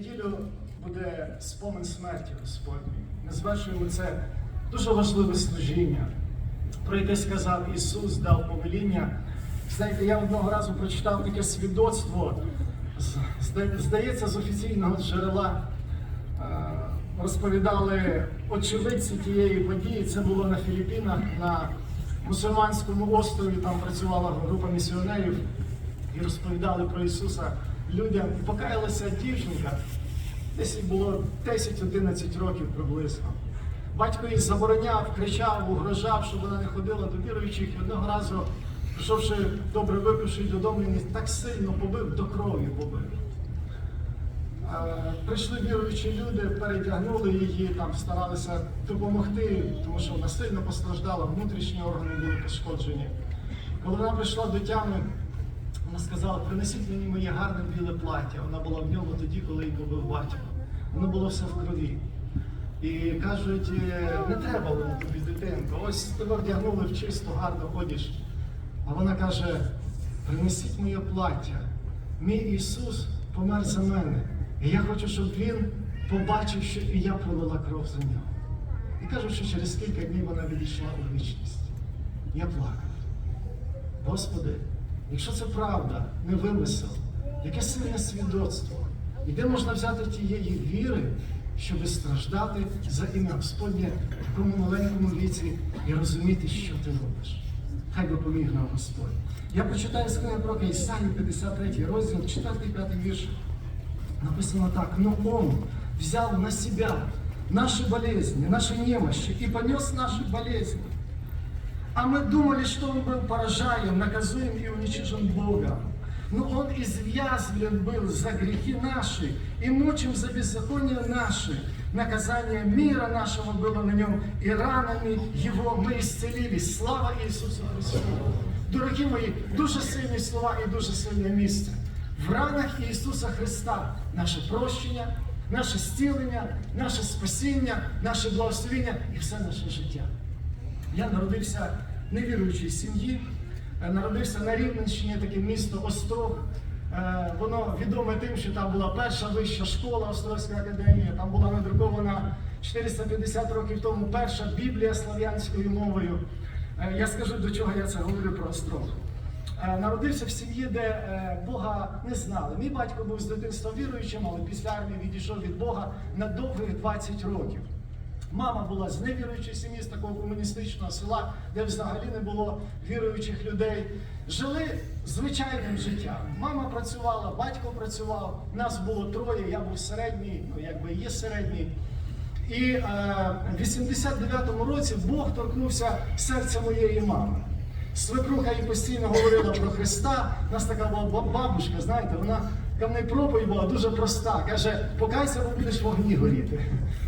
Неділю буде спомин смерті Господній. Ми звершуємо це дуже важливе служіння, про яке сказав Ісус, дав повеління. Знаєте, я одного разу прочитав таке свідоцтво, здається, з офіційного джерела. Е, Розповідали очевидці тієї події. Це було на Філіппінах, на мусульманському острові. Там працювала група місіонерів і розповідали про Ісуса людям. Покаялася дівчинка, десь було 10-11 років приблизно. Батько їй забороняв, кричав, угрожав, щоб вона не ходила до віруючих. Одного разу, прийшовши добре випивши додому, він так сильно побив, до крові побив. Прийшли віруючі люди, передягнули її, там старалися допомогти, тому що вона сильно постраждала, внутрішні органи були пошкоджені. Коли вона прийшла до тями, сказала, принесіть мені моє гарне біле плаття. Вона була в ньому тоді, коли її побив батько. Воно було все в крові. І кажуть, «Е, не треба воно тобі, дитинко. Ось тебе вдягнули в чисто, гарно ходиш. А вона каже: принесіть моє плаття. Мій Ісус помер за мене. І я хочу, щоб Він побачив, що і я пролила кров за нього. І кажуть, що через кілька днів вона відійшла у вічність. Я плакав. Господи, якщо це правда, не вимисел, яке сильне свідоцтво, і де можна взяти тієї віри, щоб страждати за ім'я Господнє в такому маленькому віці і розуміти, що ти робиш. Хай допоміг нам Господь. Я прочитаю з книги пророка Ісаї, 53 розділ, 4-5 вірш. Написано так, но Он взял на себя наши болезни, наши немощи и понес наши болезни. А мы думали, что Он был поражаем, наказуем и уничижен Богом. Но Он извязвлен был за грехи наши и мучим за беззаконие наши. Наказание мира нашего было на нем, и ранами Его мы исцелились. Слава Ісусу Христу! Дорогі мої, дуже сильні слова і дуже сильне місце. В ранах Ісуса Христа наше прощення, наше зцілення, наше спасіння, наше благословення і все наше життя. Я народився в невіруючій сім'ї, е, народився на Рівненщині, таке місто Острог. Е, Воно відоме тим, що там була перша вища школа Острозька академія, там була надрукована 450 років тому перша Біблія слав'янською мовою. Е, Я скажу, до чого я це говорю про Острог. Народився в сім'ї, де Бога не знали. Мій батько був з дитинства віруючим, але після армії відійшов від Бога на довгих 20 років. Мама була з невіруючої сім'ї, з такого комуністичного села, де взагалі не було віруючих людей. Жили звичайним життям. Мама працювала, батько працював, нас було троє, я був середній, ну якби є середній. І е, в 89-му році Бог торкнувся серця моєї мами. Свекруха їй постійно говорила про Христа. У нас така була бабушка, знаєте, вона така в неї проповідь була дуже проста. Каже, покайся, бо будеш в вогні горіти.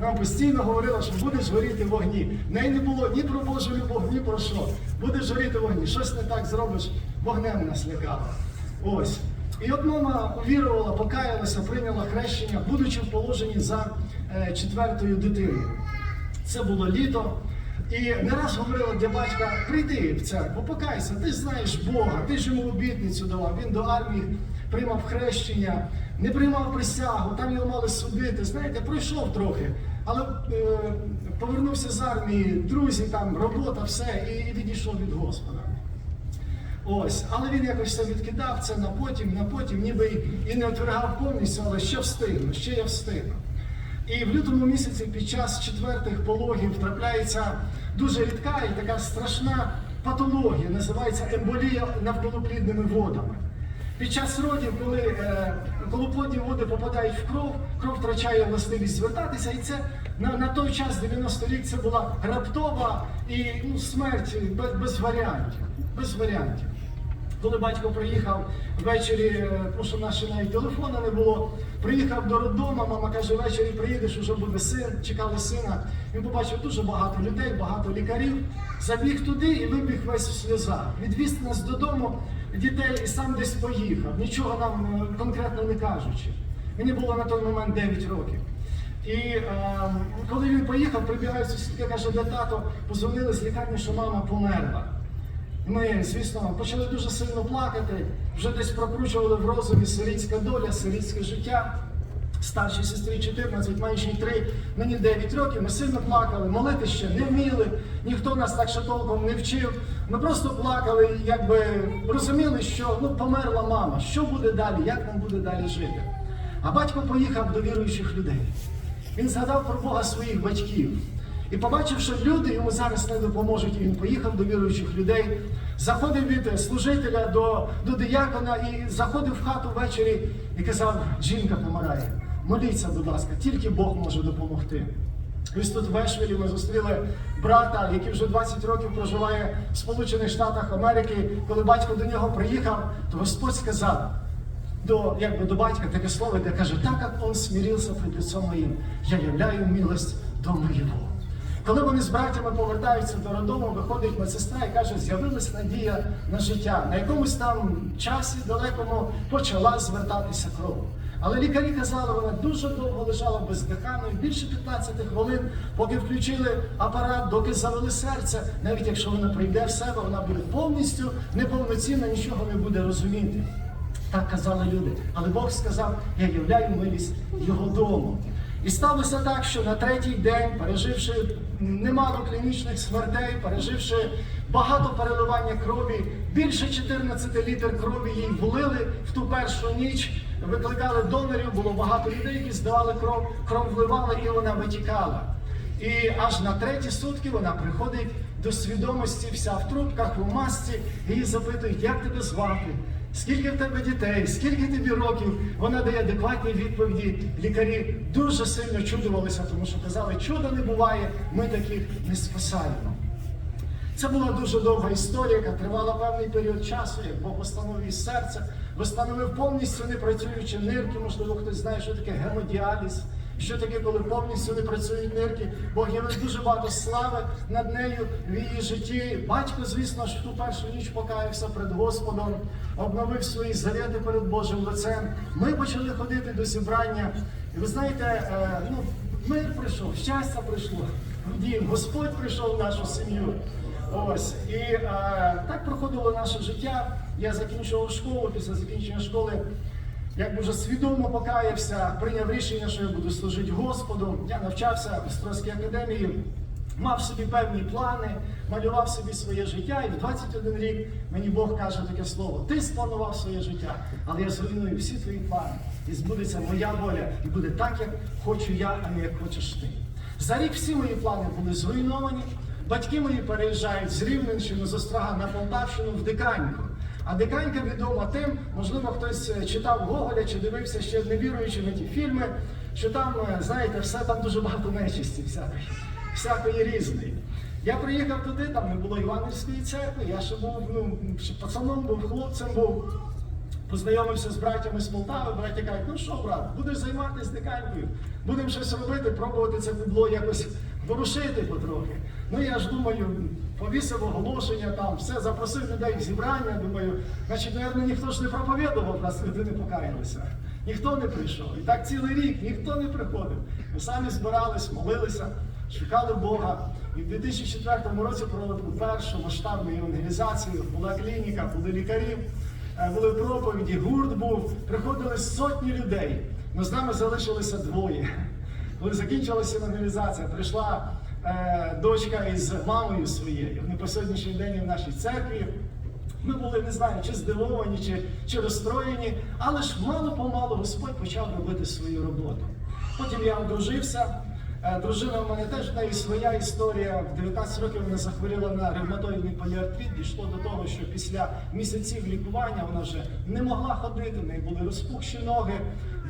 Нам постійно говорила, що будеш горіти в вогні. В неї не було ні про Божу любов, ні про що. Будеш горіти в вогні. Щось не так зробиш, вогнем нас лякала. Ось. І от мама увірувала, покаялася, прийняла хрещення, будучи в положенні за е, четвертою дитиною. Це було літо. І не раз говорила для батька, прийди в церкву, покайся, ти знаєш Бога, ти ж йому обітницю давав. Він до армії приймав хрещення, не приймав присягу, там його мали судити. Знаєте, пройшов трохи, але е, повернувся з армії, друзі, там, робота, все, і, і відійшов від Господа. Ось, але він якось все відкидав це на потім, на потім, ніби і не отвергав повністю, але ще встигну, ще я встигну. І в лютому місяці під час четвертих пологів трапляється дуже рідка і така страшна патологія, називається емболія навколоплідними водами. Під час родів, коли е, колоплодні води попадають в кров, кров втрачає властивість звертатися, і це на, на той час, 90 рік, це була раптова і ну, смерть без, без варіантів. Без варіантів. Коли батько приїхав ввечері, е, тому що наші навіть телефону не було, приїхав до роддому, мама каже, ввечері приїдеш, уже буде син, чекали сина. Він побачив дуже багато людей, багато лікарів. Забіг туди і вибіг весь у сльозах. Відвіз нас додому дітей і сам десь поїхав, нічого нам е, конкретно не кажучи. Мені було на той момент 9 років. І е, коли він поїхав, прибігають сусідки, каже, де тато, позвонили з лікарні, що мама померла. Ми, звісно, почали дуже сильно плакати, вже десь прокручували в розумі сирітська доля, сирітське життя. Старшій сестрі 14, меншій 3, мені 9 років. Ми сильно плакали, молити ще не вміли, ніхто нас так ще толком не вчив. Ми просто плакали, якби розуміли, що ну, померла мама, що буде далі, як нам буде далі жити. А батько поїхав до віруючих людей. Він згадав про Бога своїх батьків. І побачив, що люди йому зараз не допоможуть, і він поїхав до віруючих людей, заходив від служителя до, до диякона і заходив в хату ввечері і казав, жінка помирає. Моліться, будь ласка, тільки Бог може допомогти. Ось тут в Ешвілі ми зустріли брата, який вже 20 років проживає в Сполучених Штатах Америки. Коли батько до нього приїхав, то Господь сказав до, якби, до батька таке слово, де каже, так як он смирився пред лицом моїм, я являю милость дому його. Коли вони з братями повертаються до роддому, виходить медсестра і каже, з'явилась надія на життя. На якомусь там часі далекому почала звертатися кров. Але лікарі казали, вона дуже довго лежала бездиханною, більше 15 хвилин, поки включили апарат, доки завели серце. Навіть якщо вона прийде в себе, вона буде повністю неповноцінна, нічого не буде розуміти. Так казали люди. Але Бог сказав, я являю милість його дому. І сталося так, що на третій день, переживши немало клінічних смертей, переживши багато переливання крові, більше 14 літр крові їй влили в ту першу ніч, викликали донорів, було багато людей, які здавали кров, кров вливали і вона витікала. І аж на треті сутки вона приходить до свідомості, вся в трубках, у масці, і її запитують, як тебе звати, скільки в тебе дітей, скільки тобі років. Вона дає адекватні відповіді. Лікарі дуже сильно чудувалися, тому що казали, чуда не буває, ми таких не спасаємо. Це була дуже довга історія, яка тривала певний період часу, як Бог встановив серце, встановив повністю непрацюючі нирки. Можливо, хтось знає, що таке гемодіаліз, що таке, коли повністю не працюють нирки. Бог явив дуже багато слави над нею в її житті. Батько, звісно ж, ту першу ніч покаявся перед Господом, обновив свої завіти перед Божим лицем. Ми почали ходити до зібрання. І ви знаєте, е, ну, мир прийшов, щастя прийшло. дім, Господь прийшов в нашу сім'ю. Ось і е, так проходило наше життя. Я закінчував школу. Після закінчення школи, як вже свідомо покаявся, прийняв рішення, що я буду служити Господу. Я навчався в Острозькій академії, мав собі певні плани, малював собі своє життя. І в 21 рік мені Бог каже таке слово: Ти спланував своє життя, але я зруйную всі твої плани. І збудеться моя воля, і буде так, як хочу я, а не як хочеш ти. За рік всі мої плани були зруйновані. Батьки мої переїжджають з Рівненщини, з Острога на Полтавщину в Диканьку. А Диканька відома тим, можливо, хтось е, читав Гоголя чи дивився ще не віруючи на ті фільми, що там, е, знаєте, все там дуже багато нечисті, всякої, всякої різної. Я приїхав туди, там не було Іванівської церкви, я ще був ну, ще пацаном, був хлопцем був. Познайомився з братями з Полтави, браті кажуть, ну що, брат, будеш займатися диканькою, будемо щось робити, пробувати це кубло якось ворушити потрохи. Ну я ж думаю, повісив оголошення там, все, запросив людей в зібрання, думаю, значить, мабуть, ніхто ж не проповідував, нас люди не покаялися. Ніхто не прийшов. І так цілий рік ніхто не приходив. Ми самі збирались, молилися, шукали Бога. І в 2004 році провели першу масштабну евангелізацію, була клініка, були лікарі. Е, були проповіді, гурт був, приходили сотні людей. але з нами залишилося двоє. Коли закінчилася евангелізація, прийшла дочка із мамою своєю. Вони по сьогоднішній день в нашій церкві. Ми були, не знаю, чи здивовані, чи, чи розстроєні, але ж мало-помалу Господь почав робити свою роботу. Потім я одружився. Е, Дружина в мене теж в неї своя історія. В 19 років вона захворіла на ревматоїдний поліартрит. Дійшло до того, що після місяців лікування вона вже не могла ходити, в неї були розпухші ноги.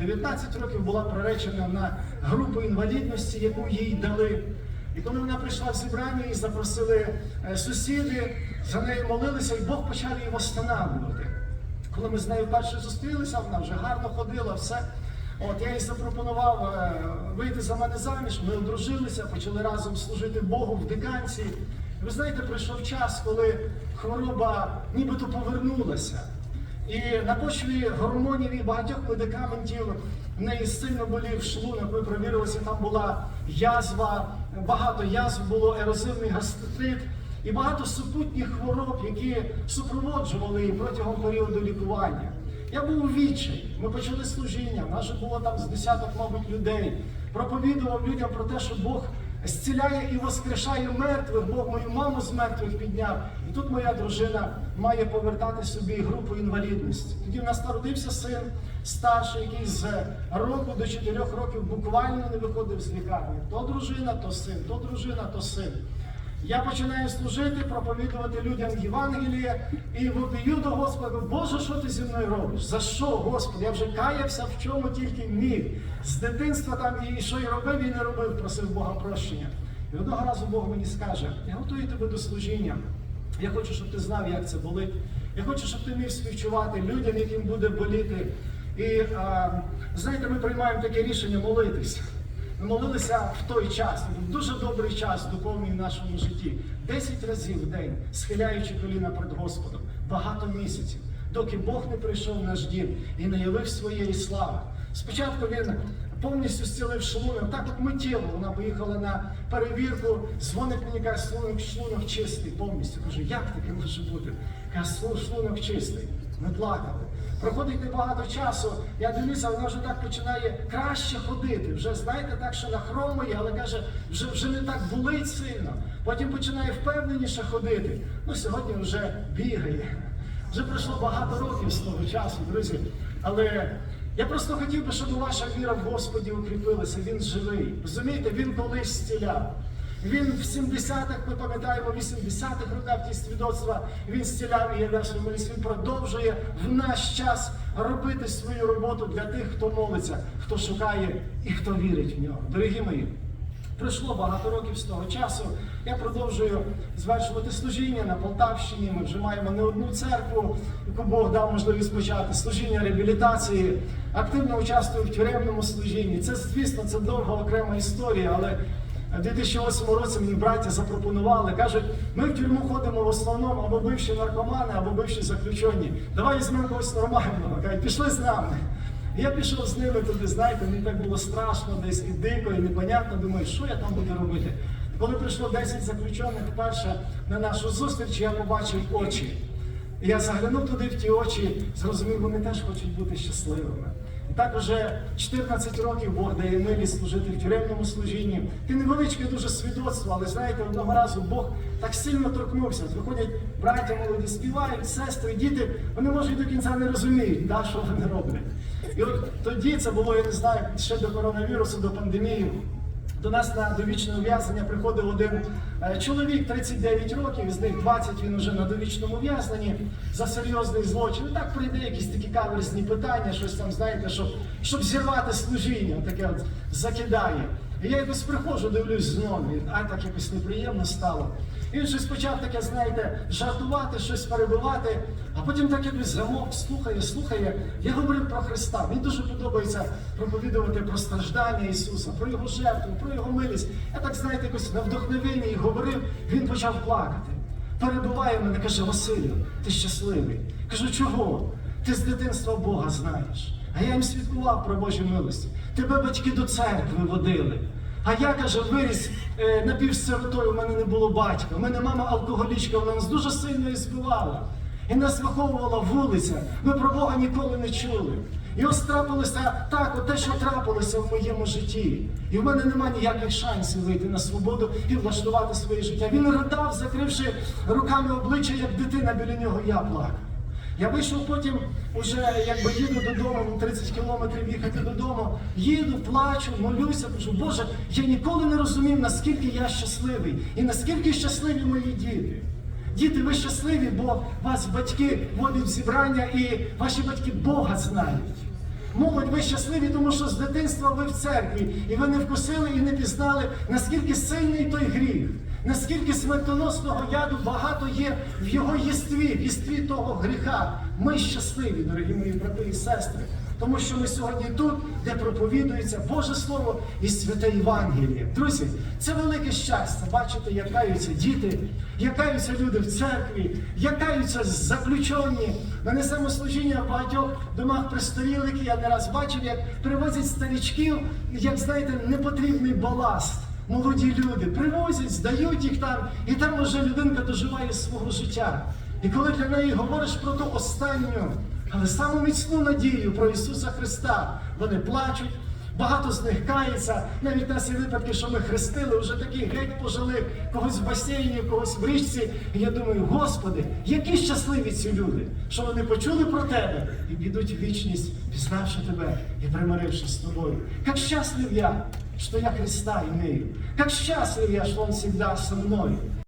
19 років була приречена на групу інвалідності, яку їй дали. І коли вона прийшла в зібрання, її запросили е, сусіди, за нею молилися, і Бог почав її встановлювати. Коли ми з нею вперше зустрілися, вона вже гарно ходила, все. От я їй запропонував е, вийти за мене заміж, ми одружилися, почали разом служити Богу в диканці. І ви знаєте, прийшов час, коли хвороба нібито повернулася. І на почві гормонів і багатьох медикаментів в неї сильно болів шлунок. Ми провірилися, там була язва, багато язв було, ерозивний гастрит і багато супутніх хвороб, які супроводжували її протягом періоду лікування. Я був у відчаї. Ми почали служіння. Нас було там з десяток, мабуть, людей. Проповідував людям про те, що Бог зціляє і воскрешає мертвих. Бог мою маму з мертвих підняв. І тут моя дружина має повертати собі групу інвалідності. Тоді в нас народився син старший, який з року до чотирьох років буквально не виходив з лікарні. То дружина, то син, то дружина, то син. Я починаю служити, проповідувати людям Євангеліє і вопію до Господа, Боже, що ти зі мною робиш? За що, Господи? Я вже каявся в чому тільки міг. З дитинства там і що я робив, і не робив, просив Бога прощення. І одного разу Бог мені скаже: я готую тебе до служіння. Я хочу, щоб ти знав, як це болить. Я хочу, щоб ти міг співчувати людям, яким буде боліти. І а, знаєте, ми приймаємо таке рішення молитись. Ми молилися в той час, був дуже добрий час духовний в нашому житті. Десять разів в день, схиляючи коліна перед Господом, багато місяців, доки Бог не прийшов в наш дім і не явив своєї слави. Спочатку він повністю зцілив шлунок, так от миттєво вона поїхала на перевірку, дзвонить мені, каже, шлунок, шлунок чистий повністю. Кажу, як таке може бути? Каже, шлунок чистий. Ми плакали. Проходить небагато часу, я дивлюся, вона вже так починає краще ходити. Вже знаєте, так, що нахромує, але каже, вже, вже не так болить сильно. Потім починає впевненіше ходити. Ну, сьогодні вже бігає. Вже пройшло багато років з того часу, друзі. Але я просто хотів би, щоб ваша віра в Господі укріпилася. Він живий. Розумієте, він колись зціляв. Він в 70-х, ми пам'ятаємо, 80-х роках ті свідоцтва, він зціляв і являв свою милість. Він продовжує в наш час робити свою роботу для тих, хто молиться, хто шукає і хто вірить в нього. Дорогі мої, Пройшло багато років з того часу. Я продовжую звершувати служіння на Полтавщині. Ми вже маємо не одну церкву, яку Бог дав можливість почати. Служіння реабілітації, активно участвую в тюремному служінні. Це, звісно, це довга окрема історія, але в 2008 році мені браття запропонували, кажуть, ми в тюрму ходимо в основному або бивші наркомани, або бивші заключені. Давай візьмемо когось нормального. Кажуть, пішли з нами. Я пішов з ними туди, знаєте, мені так було страшно, десь і дико, і непонятно. Думаю, що я там буду робити. Коли прийшло 10 заключених вперше на нашу зустріч, я побачив очі. Я заглянув туди в ті очі, зрозумів, вони теж хочуть бути щасливими. Так уже 14 років Бог дає милість служити в тюремному служінні. Ти невеличке дуже свідоцтво, але знаєте, одного разу Бог так сильно торкнувся. Виходять браття молоді, співають, сестри, діти, вони може і до кінця не розуміють, да, що вони роблять. І от тоді це було, я не знаю, ще до коронавірусу, до пандемії. До нас на довічне ув'язнення приходив один е, чоловік 39 років, з них 20 він вже на довічному ув'язненні за серйозний злочин. І так прийде якісь такі каверзні питання, щось там, знаєте, щоб, щоб зірвати служіння, таке от закидає. І я якось приходжу, дивлюсь знову, а так якось неприємно стало. Він щось почав таке, знаєте, жартувати, щось перебивати, а потім так якось замовк, слухає, слухає. Я говорив про Христа. Мені дуже подобається проповідувати про страждання Ісуса, про Його жертву, про Його милість. Я так, знаєте, якось на вдохновенні говорив, він почав плакати. Перебиває мене, каже, Василю, ти щасливий. Кажу, чого? Ти з дитинства Бога знаєш. А я їм свідкував про Божі милості. Тебе батьки до церкви водили. А я каже, виріс е, напівсиротою, у мене не було батька. У мене мама алкоголічка, вона нас дуже сильно збивала. І нас виховувала вулиця. Ми про Бога ніколи не чули. І ось трапилося так, от те, що трапилося в моєму житті. І в мене немає ніяких шансів вийти на свободу і влаштувати своє життя. Він ридав, закривши руками обличчя, як дитина біля нього, я плакав. Я вийшов потім, уже якби їду додому, ну, 30 кілометрів їхати додому, їду, плачу, молюся, кажу, Боже, я ніколи не розумів, наскільки я щасливий і наскільки щасливі мої діти. Діти, ви щасливі, бо вас батьки водять в зібрання і ваші батьки Бога знають. Молодь, ви щасливі, тому що з дитинства ви в церкві, і ви не вкусили і не пізнали, наскільки сильний той гріх, наскільки смертоносного яду багато є в його єстві, в єстві того гріха. Ми щасливі, дорогі мої брати і сестри, тому що ми сьогодні тут, де проповідується Боже Слово і святе Євангеліє. Друзі, це велике щастя. Бачите, як діти, як люди в церкві, як заключені. На несемо служіння в багатьох домах престарілих. Я не раз бачив, як привозять старічків, як знаєте, непотрібний баласт. Молоді люди привозять, здають їх там, і там вже людинка доживає свого життя. І коли для неї говориш про ту останню Але саму міцну надію про Ісуса Христа вони плачуть. Багато з них кається. Навіть нас є випадки, що ми хрестили, вже такі геть пожили, когось в басейні, когось в річці. І я думаю, Господи, які щасливі ці люди, що вони почули про тебе і підуть в вічність, пізнавши тебе і примирившись з тобою. Як щаслив я, що я Христа имею. Как счастлив я, что Он всегда со мною.